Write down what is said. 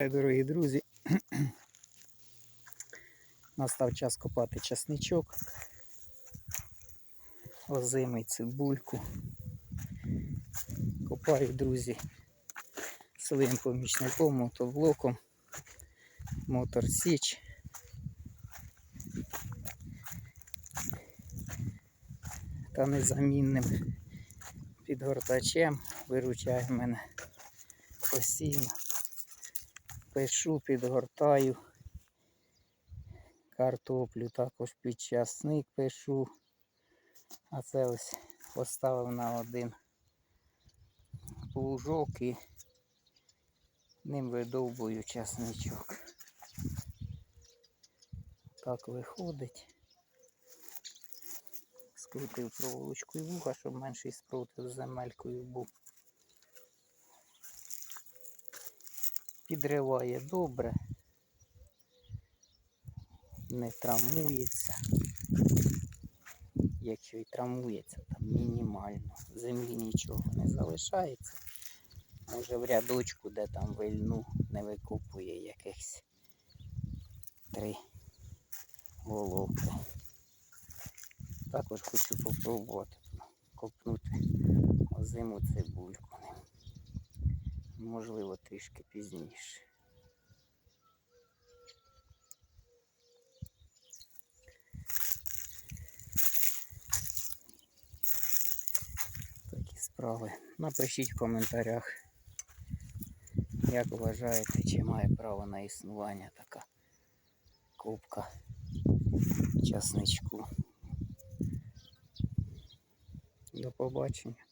Дорогі друзі, настав час копати часничок, озимий цибульку. Копаю, друзі, своїм помічником, мотоблоком, мотор Січ. Та незамінним підгортачем виручає мене постійно пишу, підгортаю картоплю, також під часник пишу. А це ось поставив на один плужок і ним видовбую часничок. Так виходить. Скрутив проволочкою вуха, щоб менший спротив з земелькою був. Підриває добре, не травмується. Якщо і травмується, там мінімально. Землі нічого не залишається. Може в рядочку, де там вильну, не викупує якихось три головки. Також хочу попробувати копнути озиму цибульку можливо, трішки пізніше. Такі справи. Напишіть в коментарях, як вважаєте, чи має право на існування така кубка часничку. До побачення.